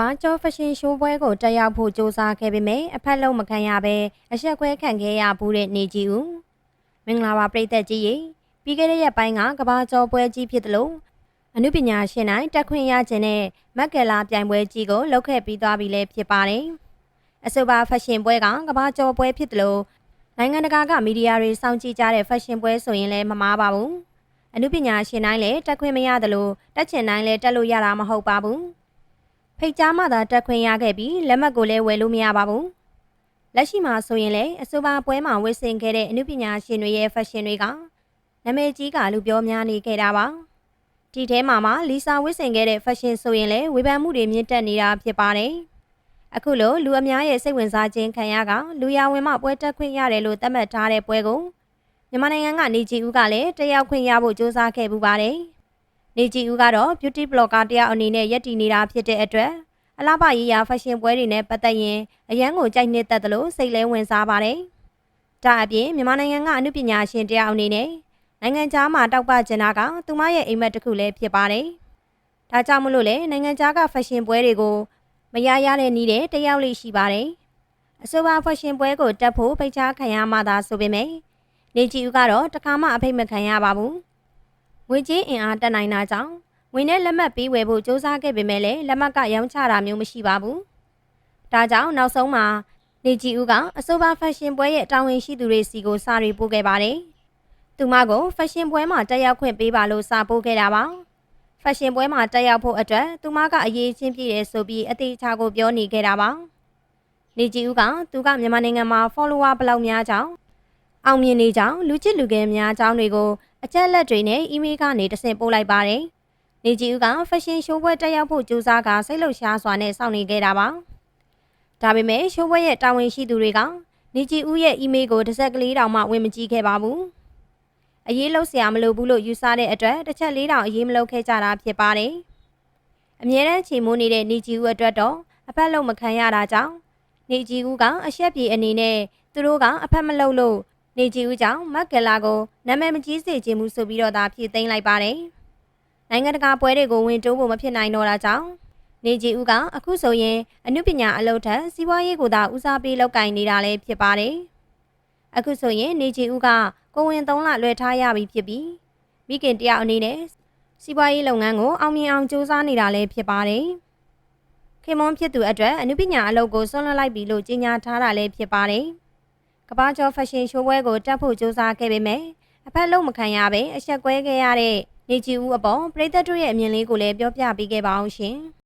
ဘာကျော်ဖက်ရှင်ရှိုးပွဲကိုတက်ရောက်ဖို့စူးစမ်းခဲ့ပေမဲ့အဖက်လုံးမခံရဘဲအဆက်ခွဲခံခဲ့ရဘူးတဲ့နေကြီးဦးမင်္ဂလာပါပရိသတ်ကြီးရေပြီးခဲ့တဲ့ရက်ပိုင်းကကဘာကျော်ပွဲကြီးဖြစ်တယ်လို့အနုပညာရှင်တိုင်းတက်ခွင့်ရခြင်းနဲ့မက်ကယ်လာပြိုင်ပွဲကြီးကိုလုပ်ခဲ့ပြီးသွားပြီလည်းဖြစ်ပါတယ်အဆိုပါဖက်ရှင်ပွဲကကဘာကျော်ပွဲဖြစ်တယ်လို့နိုင်ငံတကာကမီဒီယာတွေစောင့်ကြည့်ကြတဲ့ဖက်ရှင်ပွဲဆိုရင်လည်းမမားပါဘူးအနုပညာရှင်တိုင်းလည်းတက်ခွင့်မရတယ်လို့တက်ချင်တိုင်းလည်းတက်လို့ရတာမဟုတ်ပါဘူး ဖိတ်ကြားမှသာတက်ခွင့်ရခဲ့ပြီးလက်မှတ်ကိုလည်းဝယ်လို့မရပါဘူး။လက်ရှိမှာဆိုရင်လည်းအဆိုပါပွဲမှာဝတ်ဆင်ခဲ့တဲ့အမှုပညာရှင်တွေရဲ့ဖက်ရှင်တွေကနာမည်ကြီးကလူပြောများနေခဲ့တာပါ။ဒီထဲမှာမှလီဆာဝတ်ဆင်ခဲ့တဲ့ဖက်ရှင်ဆိုရင်လည်းဝေဖန်မှုတွေမြင့်တက်နေတာဖြစ်ပါတယ်။အခုလိုလူအများရဲ့စိတ်ဝင်စားခြင်းခံရကလူရဝင်မှပွဲတက်ခွင့်ရတယ်လို့သတ်မှတ်ထားတဲ့ပွဲကိုမြန်မာနိုင်ငံကနေကြည်ဦးကလည်းတက်ရောက်ခွင့်ရဖို့စ조사ခဲ့ပူပါတယ်။ နေကြည်ဦးကတော့ beauty blogger တယောက်အနေနဲ့ယက်တည်နေတာဖြစ်တဲ့အတွက်အလားပါရေးရာဖက်ရှင်ပွဲတွေနဲ့ပတ်သက်ရင်အရန်ကိုကြိုက်နှစ်သက်သလိုစိတ်လဲဝင်စားပါတယ်။ဒါအပြင်မြန်မာနိုင်ငံကအမှုပညာရှင်တယောက်အနေနဲ့နိုင်ငံခြားမှာတောက်ပကျင်တာကသူမရဲ့အိမ်မက်တစ်ခုလည်းဖြစ်ပါတယ်။ဒါကြောင့်မလို့လေနိုင်ငံခြားကဖက်ရှင်ပွဲတွေကိုမရရတဲ့နည်းတဲ့တယောက်လေးရှိပါတယ်။အဆိုပါဖက်ရှင်ပွဲကိုတက်ဖို့ဖိတ်ကြားခံရမှသာဆိုပေမဲ့နေကြည်ဦးကတော့တခါမှအဖိတ်မခံရပါဘူး။ ငွေကြေးအင်အားတက်နိုင်တာကြောင့်ငွေနဲ့လက်မှတ်ပေးဝယ်ဖို့စ조사ခဲ့ပေမဲ့လည်းလက်မှတ်ကရောင်းချတာမျိုးမရှိပါဘူး။ဒါကြောင့်နောက်ဆုံးမှာနေကြည်ဦးကအဆိုပါဖက်ရှင်ပွဲရဲ့တာဝန်ရှိသူတွေစီကိုစာတွေပို့ခဲ့ပါတယ်။သူမကိုဖက်ရှင်ပွဲမှာတက်ရောက်ခွင့်ပေးပါလို့စာပို့ခဲ့တာပါ။ဖက်ရှင်ပွဲမှာတက်ရောက်ဖို့အတွက်သူမကအရေးချင်းပြည့်တယ်ဆိုပြီးအသေးချာကိုပြောနေခဲ့တာပါ။နေကြည်ဦးကသူကမြန်မာနိုင်ငံမှာ follower ဘယ်လောက်များကြောင်း အောင်မြင်နေကြောင်းလူချစ်လူငယ်များအကြောင်းတွေကိုအချက်လက်တွေနဲ့အီးမေးလ်ကနေတဆင့်ပို့လိုက်ပါတယ်။နေကြီးဦးကဖက်ရှင်ရှိုးပွဲတက်ရောက်ဖို့ကြိုးစားကစိတ်လှုပ်ရှားစွာနဲ့စောင့်နေခဲ့တာပါ။ဒါပေမဲ့ရှိုးပွဲရဲ့တာဝန်ရှိသူတွေကနေကြီးဦးရဲ့အီးမေးလ်ကိုတစ်ဆက်ကလေးတောင်မှဝင်မကြည့်ခဲ့ပါဘူး။အရေးလှုပ်ဆရာမလိုဘူးလို့ယူဆတဲ့အတွက်တစ်ချက်လေးတောင်အရေးမလုပ်ခဲ့ကြတာဖြစ်ပါတယ်။အမြဲတမ်းချိန်မိုးနေတဲ့နေကြီးဦးအတွက်တော့အဖက်လုံးမခံရတာကြောင့်နေကြီးဦးကအရှက်ပြေအနေနဲ့သူတို့ကအဖက်မလုပ်လို့ နေကြည်ဦးကြောင့်မက်ကလာကိုနာမည်မကြီးစေခြင်းမှုဆိုပြီးတော့သာဖြည့်သိမ်းလိုက်ပါတယ်။နိုင်ငံတကာပွဲတွေကိုဝင်တိုးဖို့မဖြစ်နိုင်တော့တာကြောင့်နေကြည်ဦးကအခုဆိုရင်အမှုပညာအလုပ်ထက်စီးပွားရေးကိုသာဦးစားပေးလုပ်ကိုင်နေတာလည်းဖြစ်ပါတယ်။အခုဆိုရင်နေကြည်ဦးကကိုဝင်3လလွှဲထားရပြီဖြစ်ပြီးမိခင်တယောက်အနေနဲ့စီးပွားရေးလုပ်ငန်းကိုအောင်မြင်အောင်စူးစမ်းနေတာလည်းဖြစ်ပါတယ်။ခင်မွန်ဖြစ်သူအတွက်အမှုပညာအလုပ်ကိုဆွန့်လွတ်လိုက်ပြီလို့ကြေညာထားတာလည်းဖြစ်ပါတယ်။ ကမ္ဘာကျော်ဖက်ရှင်ရှိုးပွဲကိုတက်ဖို့စ조사ခဲ့ပေမဲ့အဖက်လုံးမခံရပဲအဆက်ကွဲခဲ့ရတဲ့နေကြည်ဦးအပေါ်ပြည်သက်တို့ရဲ့အမြင်လေးကိုလည်းပြောပြပေးခဲ့ပါအောင်ရှင်။